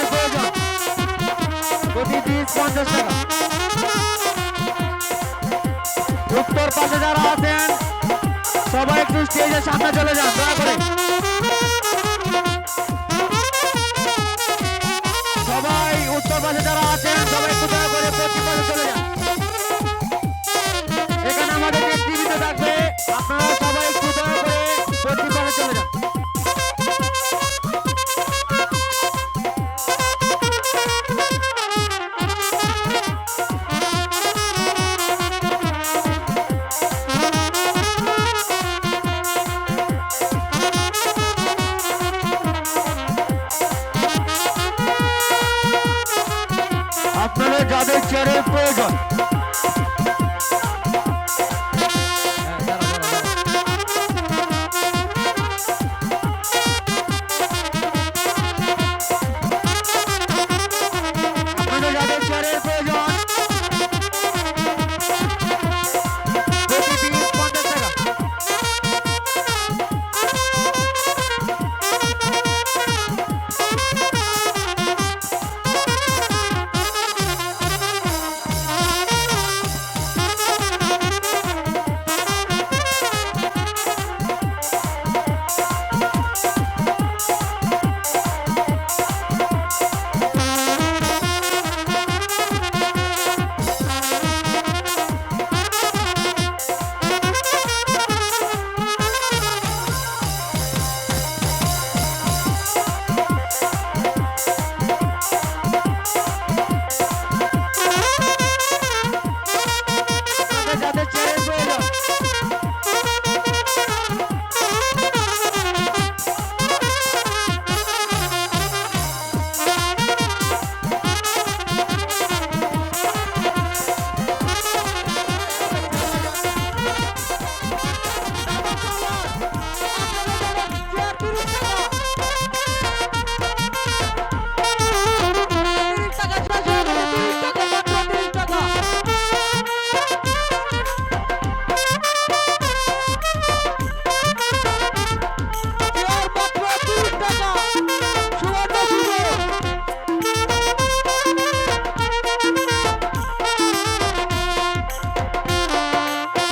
যাদের প্রয়োজন প্রতি পিস পঞ্চাশ টাকা উত্তর পাশে যারা আছেন, সবাই একটু স্টেজের সামনে চলে যান, দয়া করে। आपल्याला गादे चेहरे पेगा Venezuela.